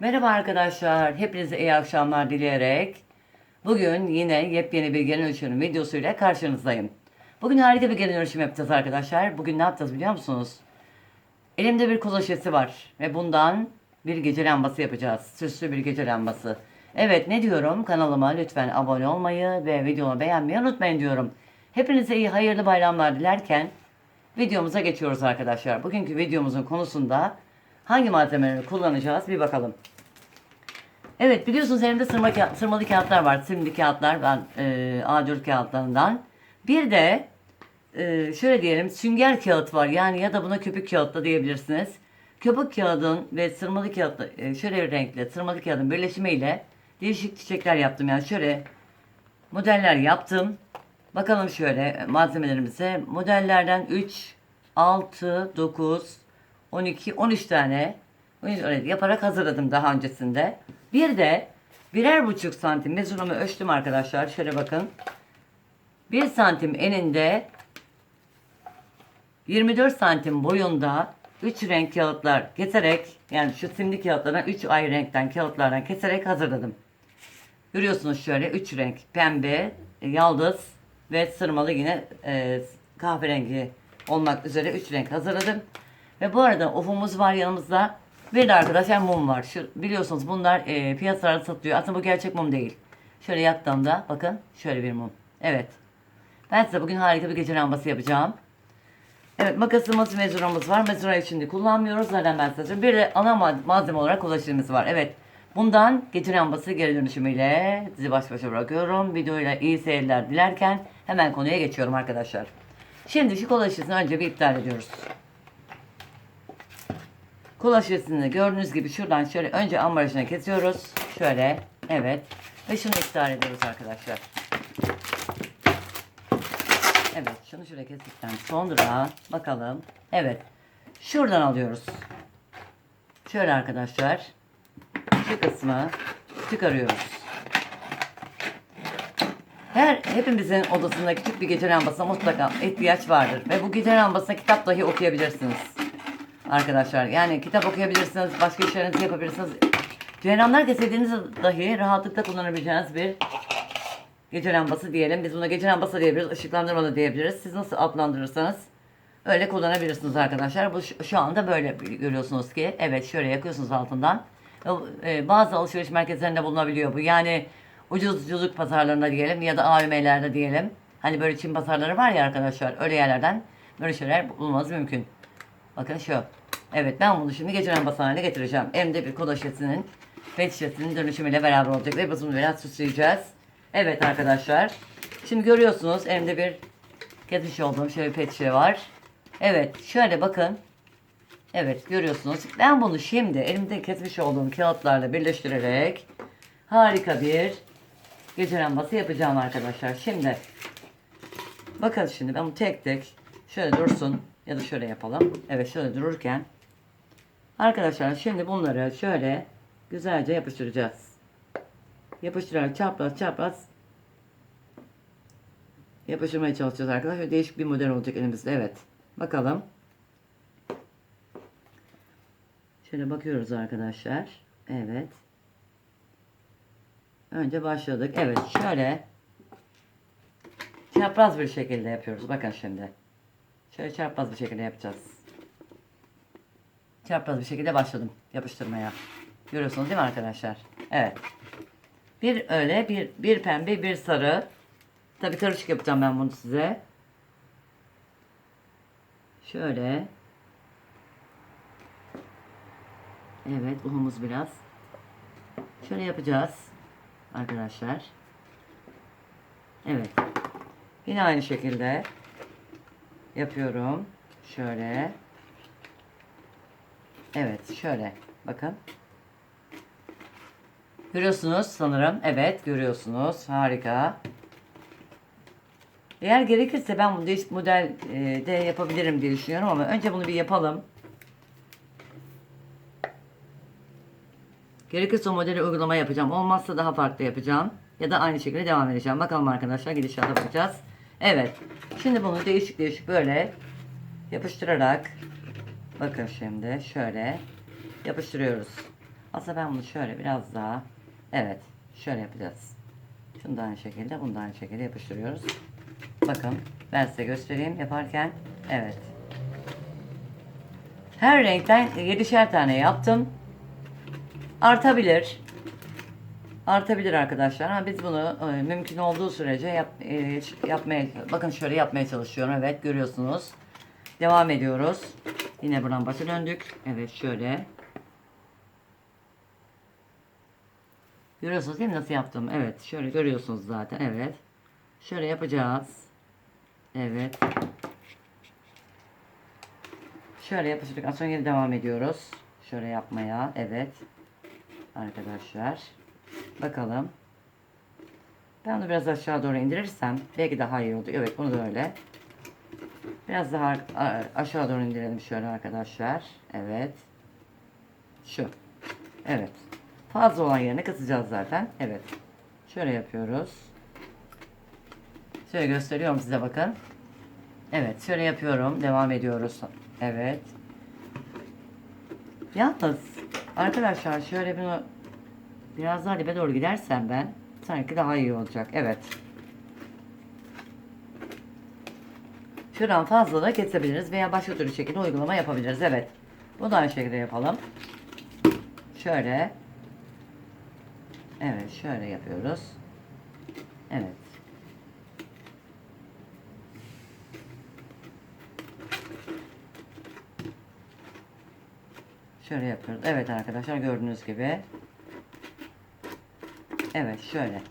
Merhaba arkadaşlar, hepinize iyi akşamlar dileyerek bugün yine yepyeni bir genel ölçüm videosuyla karşınızdayım. Bugün harika bir genel ölçüm yapacağız arkadaşlar. Bugün ne yapacağız biliyor musunuz? Elimde bir kola şişesi var ve bundan bir gece lambası yapacağız. Süslü bir gece lambası. Evet ne diyorum? Kanalıma lütfen abone olmayı ve videomu beğenmeyi unutmayın diyorum. Hepinize iyi hayırlı bayramlar dilerken videomuza geçiyoruz arkadaşlar. Bugünkü videomuzun konusunda hangi malzemeleri kullanacağız bir bakalım. Evet biliyorsunuz elimde sırma, sırmalı kağıtlar var. Simli kağıtlar ben e, A4 kağıtlarından. Bir de e, şöyle diyelim sünger kağıt var yani ya da buna köpük kağıt da diyebilirsiniz. Köpük kağıdın ve sırmalı kağıtla e, şöyle renkle sırmalı kağıdın birleşimiyle değişik çiçekler yaptım. Yani şöyle modeller yaptım. Bakalım şöyle malzemelerimize. Modellerden 3, 6, 9, 12, 13 tane öyle yaparak hazırladım daha öncesinde. Bir de birer buçuk santim mezurumu ölçtüm arkadaşlar. Şöyle bakın. 1 santim eninde 24 santim boyunda 3 renk kağıtlar keserek yani şu simli kağıtlardan 3 ayrı renkten kağıtlardan keserek hazırladım. Görüyorsunuz şöyle 3 renk pembe, yaldız ve sırmalı yine e, kahverengi olmak üzere 3 renk hazırladım. Ve bu arada ofumuz var yanımızda. Bir de arkadaşlar mum var. Şu, biliyorsunuz bunlar e, piyasalarda satılıyor. Aslında bu gerçek mum değil. Şöyle yaktığımda bakın şöyle bir mum. Evet. Ben size bugün harika bir gece lambası yapacağım. Evet makasımız, mezuramız var. Mezurayı şimdi kullanmıyoruz. Zaten ben size. Bir de ana ma- malzeme olarak ulaşırımız var. Evet. Bundan gece lambası geri dönüşümüyle sizi baş başa bırakıyorum. Videoyla iyi seyirler dilerken hemen konuya geçiyorum arkadaşlar. Şimdi şu kola önce bir iptal ediyoruz. Kola şişesini gördüğünüz gibi şuradan şöyle önce ambalajını kesiyoruz. Şöyle. Evet. Ve şunu iptal ediyoruz arkadaşlar. Evet şunu şöyle kestikten sonra bakalım. Evet. Şuradan alıyoruz. Şöyle arkadaşlar. Şu kısmı çıkarıyoruz. Her hepimizin odasında küçük bir gece lambasına mutlaka ihtiyaç vardır. Ve bu gece lambasına kitap dahi okuyabilirsiniz. Arkadaşlar yani kitap okuyabilirsiniz, başka işlerinizi yapabilirsiniz. Ceylanlar kesildiğinizde dahi rahatlıkla kullanabileceğiniz bir gece lambası diyelim. Biz buna gece lambası diyebiliriz, ışıklandırma da diyebiliriz. Siz nasıl adlandırırsanız öyle kullanabilirsiniz arkadaşlar. Bu şu, anda böyle görüyorsunuz ki. Evet şöyle yakıyorsunuz altından. Ee, bazı alışveriş merkezlerinde bulunabiliyor bu. Yani ucuz ucuzluk pazarlarında diyelim ya da AVM'lerde diyelim. Hani böyle Çin pazarları var ya arkadaşlar. Öyle yerlerden böyle şeyler bulunması mümkün. Bakın şu. Evet ben bunu şimdi lambası haline getireceğim. Elimde bir kola şişesinin pet şişesinin dönüşümüyle beraber olacak ve biz bunu biraz süsleyeceğiz. Evet arkadaşlar. Şimdi görüyorsunuz elimde bir kesmiş olduğum şöyle bir pet şişe var. Evet şöyle bakın. Evet görüyorsunuz. Ben bunu şimdi elimde kesmiş olduğum kağıtlarla birleştirerek harika bir gece lambası yapacağım arkadaşlar. Şimdi bakın şimdi ben bunu tek tek şöyle dursun ya da şöyle yapalım. Evet şöyle dururken arkadaşlar şimdi bunları şöyle güzelce yapıştıracağız. Yapıştırarak çapraz çapraz yapıştırmaya çalışacağız arkadaşlar. Değişik bir model olacak elimizde. Evet. Bakalım. Şöyle bakıyoruz arkadaşlar. Evet. Önce başladık. Evet şöyle çapraz bir şekilde yapıyoruz. Bakın şimdi. Şöyle çapraz bir şekilde yapacağız. Çapraz bir şekilde başladım yapıştırmaya. Görüyorsunuz değil mi arkadaşlar? Evet. Bir öyle, bir, bir pembe, bir sarı. Tabii karışık yapacağım ben bunu size. Şöyle. Evet, unumuz biraz. Şöyle yapacağız. Arkadaşlar. Evet. Yine aynı şekilde yapıyorum. Şöyle. Evet, şöyle. Bakın. Görüyorsunuz sanırım. Evet, görüyorsunuz. Harika. Eğer gerekirse ben bunu değişik model e, de yapabilirim diye düşünüyorum ama önce bunu bir yapalım. Gerekirse o modeli uygulama yapacağım. Olmazsa daha farklı yapacağım. Ya da aynı şekilde devam edeceğim. Bakalım arkadaşlar gidişata bakacağız. Evet. Şimdi bunu değişik değişik böyle yapıştırarak bakın şimdi şöyle yapıştırıyoruz. Aslında ben bunu şöyle biraz daha evet şöyle yapacağız. Şunu da aynı şekilde bunu da aynı şekilde yapıştırıyoruz. Bakın ben size göstereyim yaparken. Evet. Her renkten 7'şer tane yaptım. Artabilir. Artabilir arkadaşlar. Ama biz bunu e, mümkün olduğu sürece yap, e, yapmaya bakın şöyle yapmaya çalışıyorum. Evet görüyorsunuz. Devam ediyoruz. Yine buradan başa döndük. Evet şöyle. Görüyorsunuz değil mi nasıl yaptım? Evet şöyle görüyorsunuz zaten. Evet. Şöyle yapacağız. Evet. Şöyle yapıştırdıktan sonra yine devam ediyoruz. Şöyle yapmaya. Evet. Arkadaşlar. Bakalım. Ben onu biraz aşağı doğru indirirsem belki daha iyi olur. Evet bunu da öyle. Biraz daha aşağı doğru indirelim şöyle arkadaşlar. Evet. Şu. Evet. Fazla olan yerine kısacağız zaten. Evet. Şöyle yapıyoruz. Şöyle gösteriyorum size bakın. Evet şöyle yapıyorum. Devam ediyoruz. Evet. Yalnız arkadaşlar şöyle bunu biraz daha dibe doğru gidersem ben sanki daha iyi olacak. Evet. Şuradan fazla da kesebiliriz veya başka türlü şekilde uygulama yapabiliriz. Evet. Bu da aynı şekilde yapalım. Şöyle. Evet şöyle yapıyoruz. Evet. Şöyle yapıyoruz. Evet arkadaşlar gördüğünüz gibi. Evet şöyle.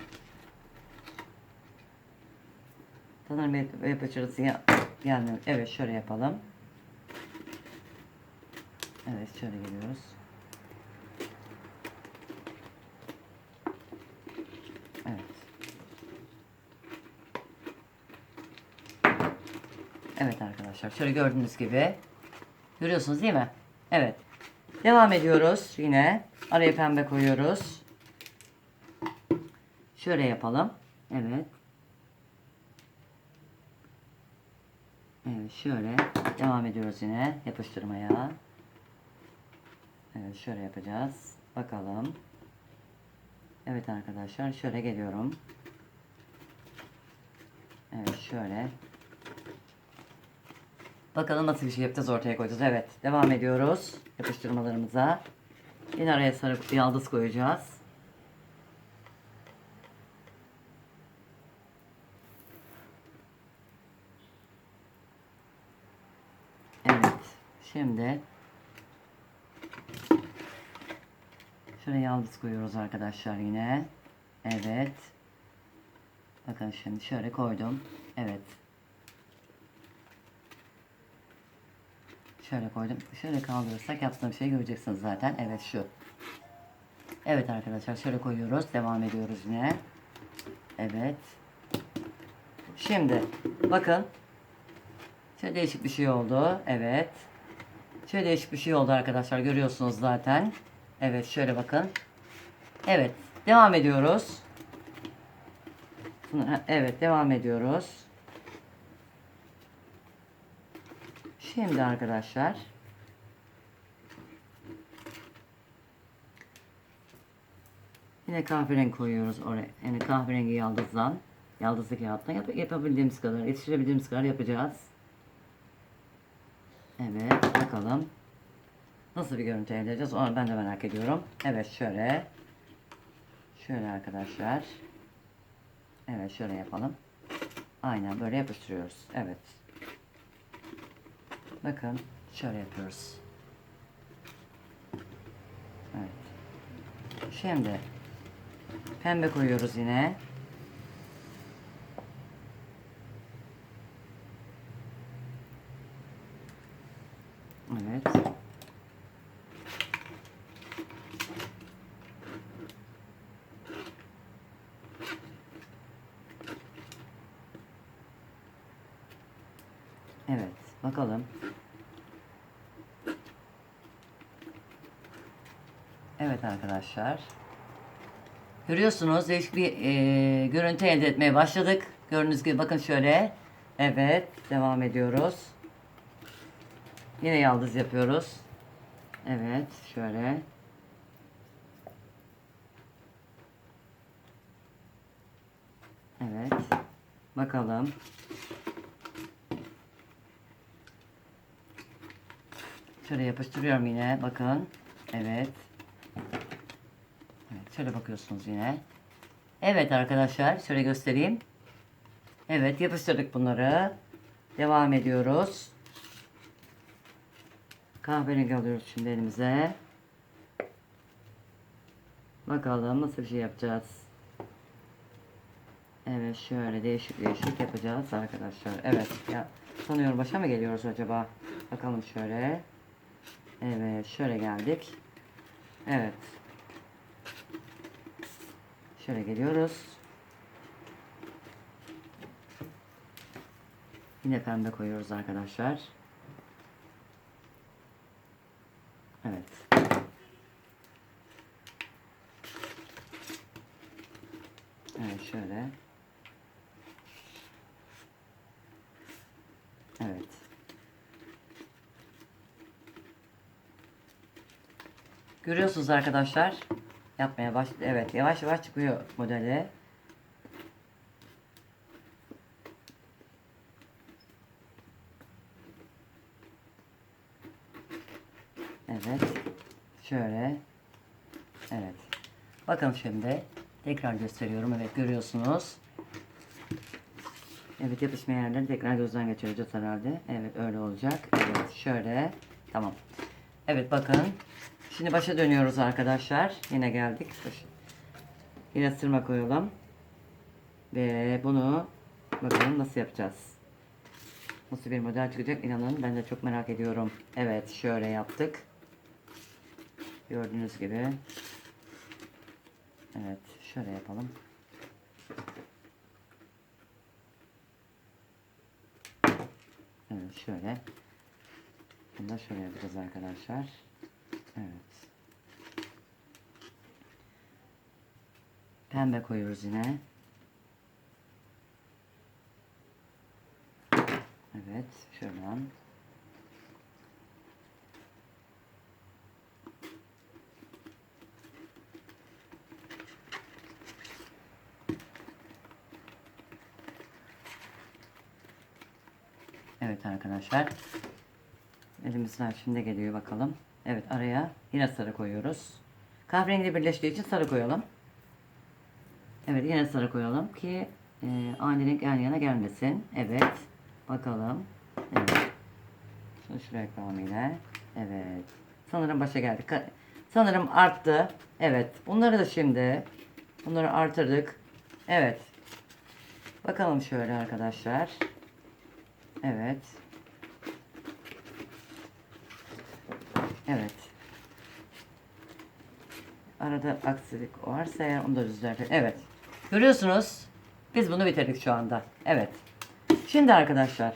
Sanırım yapışırız ya gelmiyor. Evet şöyle yapalım. Evet şöyle geliyoruz. Evet. Evet arkadaşlar şöyle gördüğünüz gibi görüyorsunuz değil mi? Evet. Devam ediyoruz yine. Araya pembe koyuyoruz. Şöyle yapalım. Evet. Evet şöyle devam ediyoruz yine yapıştırmaya. Evet şöyle yapacağız. Bakalım. Evet arkadaşlar şöyle geliyorum. Evet şöyle. Bakalım nasıl bir şey yapacağız ortaya koyacağız. Evet devam ediyoruz yapıştırmalarımıza. Yine araya sarıp bir yaldız koyacağız. Evet şimdi şuraya yaldız koyuyoruz arkadaşlar yine. Evet. Bakın şimdi şöyle koydum. Evet. Şöyle koydum. Şöyle kaldırırsak yaptığım şeyi göreceksiniz zaten. Evet şu. Evet arkadaşlar şöyle koyuyoruz. Devam ediyoruz yine. Evet. Şimdi bakın. Şöyle değişik bir şey oldu. Evet. Şöyle değişik bir şey oldu arkadaşlar. Görüyorsunuz zaten. Evet şöyle bakın. Evet. Devam ediyoruz. Evet devam ediyoruz. Şimdi arkadaşlar yine kahverengi koyuyoruz oraya. Yani kahverengi yaldızdan, yaldızlı kağıttan yap yapabildiğimiz kadar, yetiştirebildiğimiz kadar yapacağız. Evet, bakalım. Nasıl bir görüntü elde edeceğiz? Onu ben de merak ediyorum. Evet, şöyle. Şöyle arkadaşlar. Evet, şöyle yapalım. Aynen böyle yapıştırıyoruz. Evet. Bakın şöyle yapıyoruz. Evet. Şimdi pembe koyuyoruz yine. arkadaşlar. Görüyorsunuz değişik bir e, görüntü elde etmeye başladık. Gördüğünüz gibi bakın şöyle. Evet devam ediyoruz. Yine yaldız yapıyoruz. Evet şöyle. Evet. Bakalım. Şöyle yapıştırıyorum yine. Bakın. Evet. Şöyle bakıyorsunuz yine. Evet arkadaşlar. Şöyle göstereyim. Evet. Yapıştırdık bunları. Devam ediyoruz. Kahverengi alıyoruz şimdi elimize. Bakalım nasıl bir şey yapacağız. Evet şöyle değişik değişik yapacağız arkadaşlar. Evet ya sanıyorum başa mı geliyoruz acaba? Bakalım şöyle. Evet şöyle geldik. Evet. Şöyle geliyoruz. Yine pembe koyuyoruz arkadaşlar. Evet. Evet şöyle. Evet. Görüyorsunuz arkadaşlar. Yapmaya baş Evet yavaş yavaş çıkıyor modeli. Evet. Şöyle. Evet. Bakın şimdi. Tekrar gösteriyorum. Evet görüyorsunuz. Evet yapışmayan yerleri tekrar gözden geçireceğiz herhalde. Evet öyle olacak. Evet şöyle. Tamam. Evet bakın. Şimdi başa dönüyoruz arkadaşlar. Yine geldik. Baş- Yine sırma koyalım. Ve bunu bakalım nasıl yapacağız. Nasıl bir model çıkacak inanın ben de çok merak ediyorum. Evet şöyle yaptık. Gördüğünüz gibi. Evet şöyle yapalım. Evet şöyle. Bunu da şöyle yapacağız arkadaşlar. Evet. Pembe koyuyoruz yine. Evet şuradan. Evet arkadaşlar. Elimizden şimdi geliyor bakalım. Evet araya yine sarı koyuyoruz. Kahverengi birleştiği için sarı koyalım. Evet yine sarı koyalım ki e, aynı renk yan yana gelmesin. Evet. Bakalım. Evet. Şunu şuraya koyalım yine. Evet. Sanırım başa geldik. Sanırım arttı. Evet. Bunları da şimdi bunları artırdık. Evet. Bakalım şöyle arkadaşlar. Evet. Evet. Arada aksilik varsa eğer onu da düzeltir. Evet. Görüyorsunuz. Biz bunu bitirdik şu anda. Evet. Şimdi arkadaşlar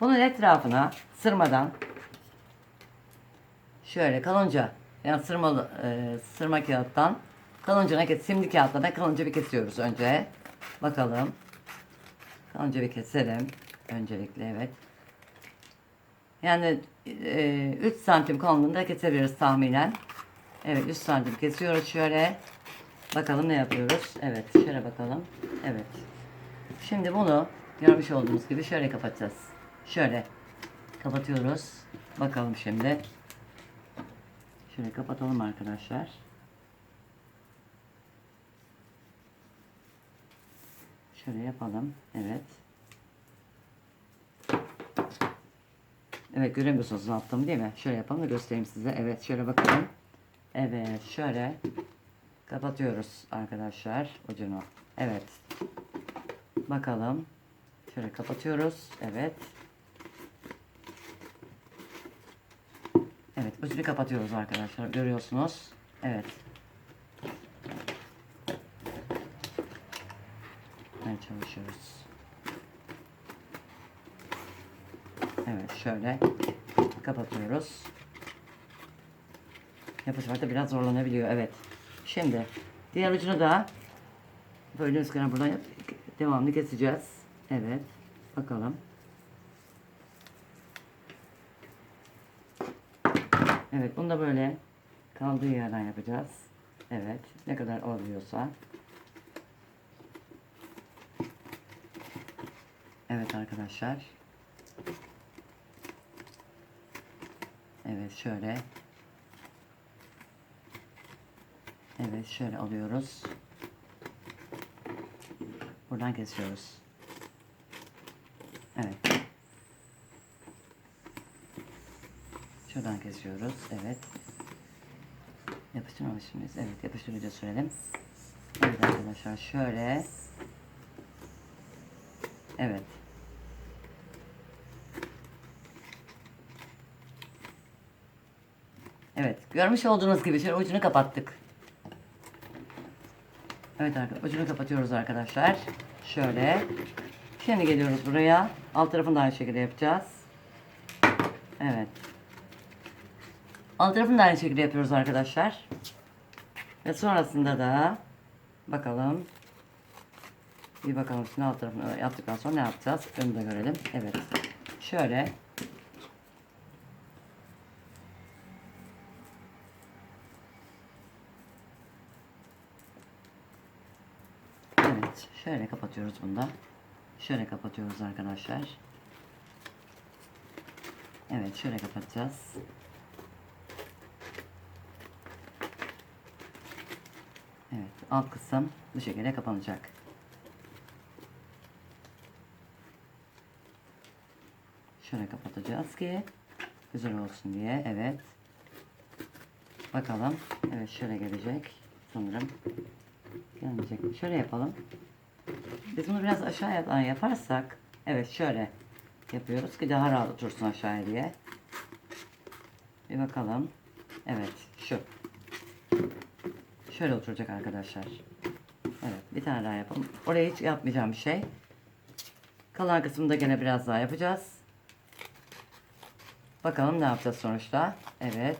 bunun etrafına sırmadan şöyle kalınca yani sırmalı e, sırma kağıttan kalınca ne simli kağıtla da kalınca bir kesiyoruz önce. Bakalım. Kalınca bir keselim. Öncelikle evet. Yani e, 3 santim kalınlığında kesebiliriz tahminen. Evet 3 santim kesiyoruz şöyle. Bakalım ne yapıyoruz. Evet şöyle bakalım. Evet. Şimdi bunu görmüş olduğunuz gibi şöyle kapatacağız. Şöyle kapatıyoruz. Bakalım şimdi. Şöyle kapatalım arkadaşlar. Şöyle yapalım. Evet. Evet göremiyorsunuz ne yaptığımı değil mi? Şöyle yapalım da göstereyim size. Evet şöyle bakalım. Evet şöyle kapatıyoruz arkadaşlar ucunu. Evet. Bakalım. Şöyle kapatıyoruz. Evet. Evet ucunu kapatıyoruz arkadaşlar. Görüyorsunuz. Evet. Evet çalışıyoruz. Evet şöyle kapatıyoruz. Yapışmakta biraz zorlanabiliyor. Evet. Şimdi diğer ucunu da böyle kadar buradan devamlı keseceğiz. Evet. Bakalım. Evet bunu da böyle kaldığı yerden yapacağız. Evet. Ne kadar oluyorsa. Evet arkadaşlar. Evet şöyle. Evet şöyle alıyoruz. Buradan kesiyoruz. Evet. Şuradan kesiyoruz. Evet. Yapıştırmamış mıyız? Evet yapıştırıcı sürelim. Evet arkadaşlar şöyle. Evet. Evet. Görmüş olduğunuz gibi şöyle ucunu kapattık. Evet arkadaşlar ucunu kapatıyoruz arkadaşlar. Şöyle. Şimdi geliyoruz buraya. Alt tarafını da aynı şekilde yapacağız. Evet. Alt tarafını da aynı şekilde yapıyoruz arkadaşlar. Ve sonrasında da bakalım. Bir bakalım şimdi alt tarafını yaptıktan sonra ne yapacağız? Önü de görelim. Evet. Şöyle. Evet. Şöyle kapatıyoruz bunda. Şöyle kapatıyoruz arkadaşlar. Evet. Şöyle kapatacağız. Evet. Alt kısım bu şekilde kapanacak. Şöyle kapatacağız ki güzel olsun diye. Evet. Bakalım. Evet şöyle gelecek. Sanırım. Gelmeyecek. Şöyle yapalım. Biz bunu biraz aşağıya yaparsak. Evet şöyle yapıyoruz ki daha rahat otursun aşağıya diye. Bir bakalım. Evet şu. Şöyle oturacak arkadaşlar. Evet bir tane daha yapalım. Oraya hiç yapmayacağım bir şey. Kalan kısmında gene biraz daha yapacağız. Bakalım ne yapacağız sonuçta. Evet.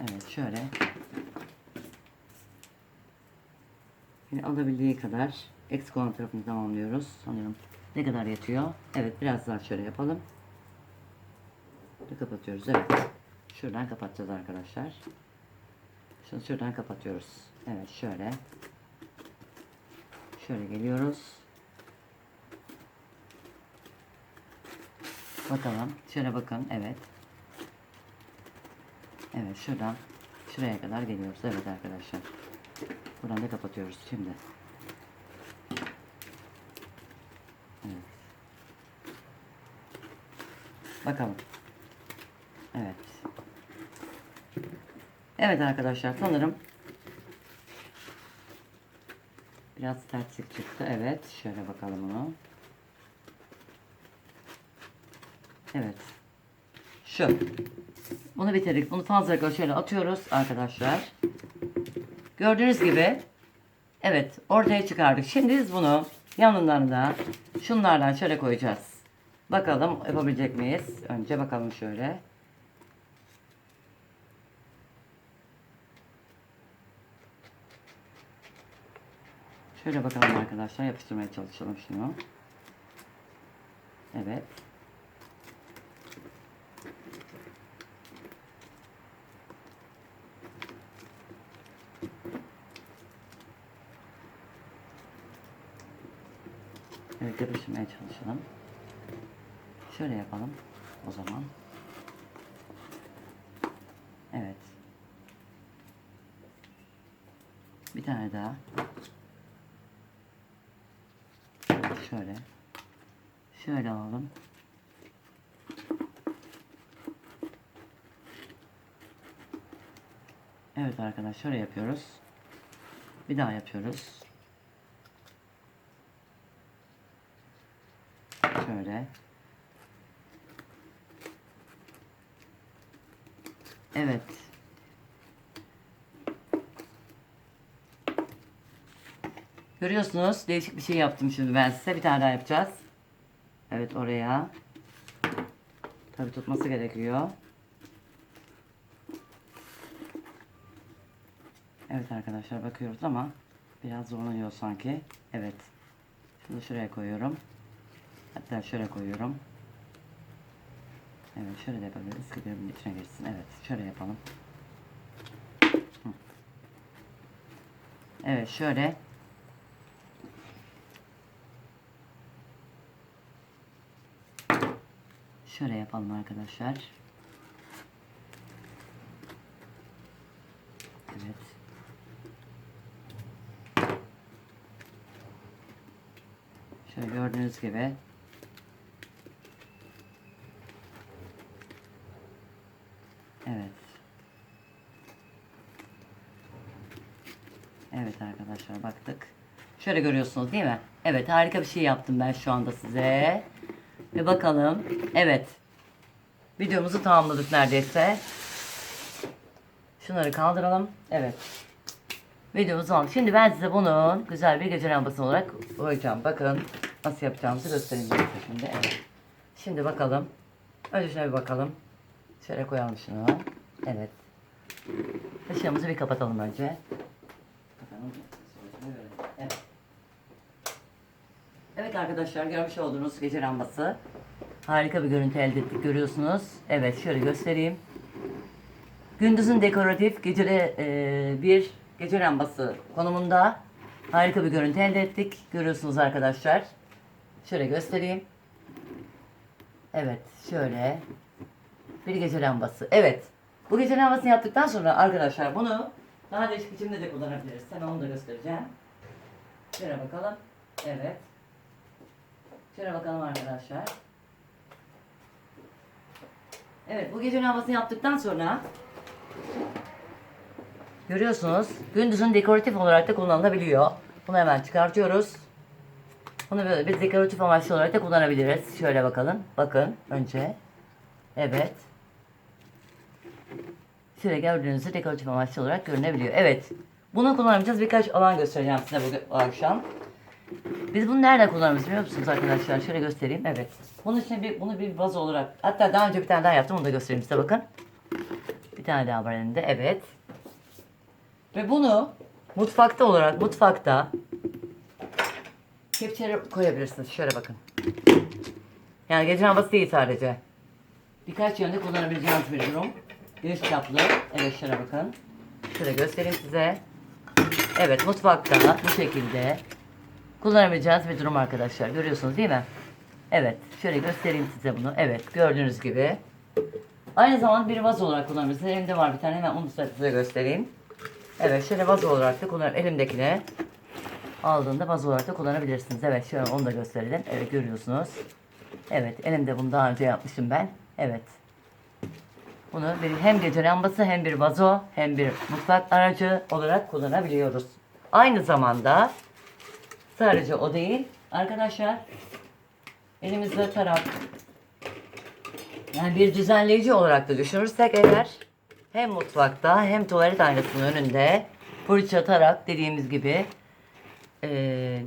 Evet şöyle. Yine alabildiği kadar eksik olan tarafını tamamlıyoruz. Sanıyorum ne kadar yetiyor. Evet biraz daha şöyle yapalım. Ve kapatıyoruz. Evet. Şuradan kapatacağız arkadaşlar. Şunu şuradan kapatıyoruz. Evet şöyle. Şöyle geliyoruz. Bakalım. Şöyle bakın. Evet. Evet şuradan şuraya kadar geliyoruz. Evet arkadaşlar. Buradan da kapatıyoruz şimdi. Bakalım. Evet. Evet arkadaşlar sanırım biraz terslik çıktı. Evet. Şöyle bakalım onu. Evet. Şu. Bunu bitirdik. Bunu fazla şöyle atıyoruz arkadaşlar. Gördüğünüz gibi evet ortaya çıkardık. Şimdi biz bunu yanlarında şunlardan şöyle koyacağız. Bakalım yapabilecek miyiz? Önce bakalım şöyle. Şöyle bakalım arkadaşlar yapıştırmaya çalışalım şunu. Evet. Evet yapıştırmaya çalışalım. Şöyle yapalım o zaman. Evet. Bir tane daha. Şöyle. Şöyle alalım. Evet arkadaşlar şöyle yapıyoruz. Bir daha yapıyoruz. Şöyle. Evet. Görüyorsunuz değişik bir şey yaptım şimdi ben size. Bir tane daha yapacağız. Evet oraya. Tabi tutması gerekiyor. Evet arkadaşlar bakıyoruz ama biraz zorlanıyor sanki. Evet. Şunu şuraya koyuyorum. Hatta şöyle koyuyorum. Evet şöyle de yapabiliriz ki içine geçsin. Evet şöyle yapalım. Evet şöyle. Şöyle yapalım arkadaşlar. Evet. Şöyle gördüğünüz gibi Evet. Evet arkadaşlar baktık. Şöyle görüyorsunuz değil mi? Evet harika bir şey yaptım ben şu anda size. Ve bakalım. Evet. Videomuzu tamamladık neredeyse. Şunları kaldıralım. Evet. Videomuz tamam. Şimdi ben size bunun güzel bir gece lambası olarak koyacağım. Bakın nasıl yapacağımızı göstereyim size şimdi. Evet. Şimdi bakalım. Önce şuna bir bakalım. Şöyle koyalım şunu. Evet. Işığımızı bir kapatalım önce. Evet. Evet arkadaşlar görmüş olduğunuz gece lambası. Harika bir görüntü elde ettik görüyorsunuz. Evet şöyle göstereyim. Gündüzün dekoratif gecede e, bir gece lambası konumunda harika bir görüntü elde ettik. Görüyorsunuz arkadaşlar. Şöyle göstereyim. Evet şöyle bir gece lambası. Evet. Bu gece lambasını yaptıktan sonra arkadaşlar bunu daha değişik biçimde de kullanabiliriz. Sana onu da göstereceğim. Şöyle bakalım. Evet. Şöyle bakalım arkadaşlar. Evet bu gece lambasını yaptıktan sonra görüyorsunuz gündüzün dekoratif olarak da kullanılabiliyor. Bunu hemen çıkartıyoruz. Bunu böyle bir dekoratif amaçlı olarak da kullanabiliriz. Şöyle bakalım. Bakın önce. Evet. Şöyle gördüğünüzde dekoratif amaçlı olarak görünebiliyor. Evet. Bunu kullanabileceğiz. Birkaç alan göstereceğim size bu, akşam. Biz bunu nerede kullanırız biliyor musunuz arkadaşlar? Şöyle göstereyim. Evet. Bunun için bir, bunu bir vazo olarak hatta daha önce bir tane daha yaptım. Onu da göstereyim size bakın. Bir tane daha var elinde. Evet. Ve bunu mutfakta olarak mutfakta kepçelere koyabilirsiniz. Şöyle bakın. Yani gece lambası değil sadece. Birkaç yönde kullanabileceğiniz bir durum. Geniş çaplı. Evet şöyle bakın. Şöyle göstereyim size. Evet mutfakta bu şekilde kullanabileceğiniz bir durum arkadaşlar. Görüyorsunuz değil mi? Evet. Şöyle göstereyim size bunu. Evet. Gördüğünüz gibi. Aynı zamanda bir vazo olarak kullanabilirsiniz. Elimde var bir tane. Hemen onu size göstereyim. Evet. Şöyle vazo olarak da kullan. Elimdekine aldığında vazo olarak da kullanabilirsiniz. Evet. Şöyle onu da gösterelim. Evet. Görüyorsunuz. Evet. Elimde bunu daha önce yapmışım ben. Evet. Bunu bir, hem gece lambası hem bir vazo hem bir mutfak aracı olarak kullanabiliyoruz. Aynı zamanda Sadece o değil. Arkadaşlar elimizde tarak yani bir düzenleyici olarak da düşünürsek eğer hem mutfakta hem tuvalet aynasının önünde fırça tarak dediğimiz gibi eee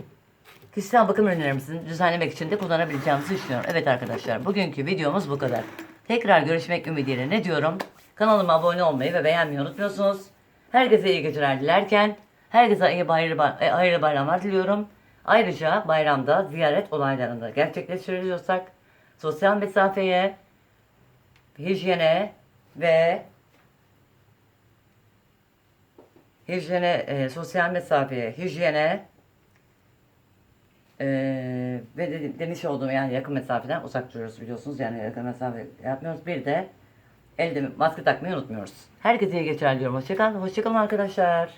kişisel bakım ürünlerimizi düzenlemek için de kullanabileceğimizi düşünüyorum. Evet arkadaşlar bugünkü videomuz bu kadar. Tekrar görüşmek ümidiyle ne diyorum? Kanalıma abone olmayı ve beğenmeyi unutmuyorsunuz. Herkese iyi geceler dilerken herkese iyi bayram, hayırlı bayramlar diliyorum. Ayrıca bayramda ziyaret olaylarında gerçekleştiriyorsak sosyal mesafeye, hijyene ve hijyene, e, sosyal mesafeye, hijyene e, ve de, demiş olduğum yani yakın mesafeden uzak duruyoruz biliyorsunuz. Yani yakın mesafe yapmıyoruz. Bir de elde maske takmayı unutmuyoruz. Herkese iyi geçer diyorum. Hoşçakalın. Hoşçakalın arkadaşlar.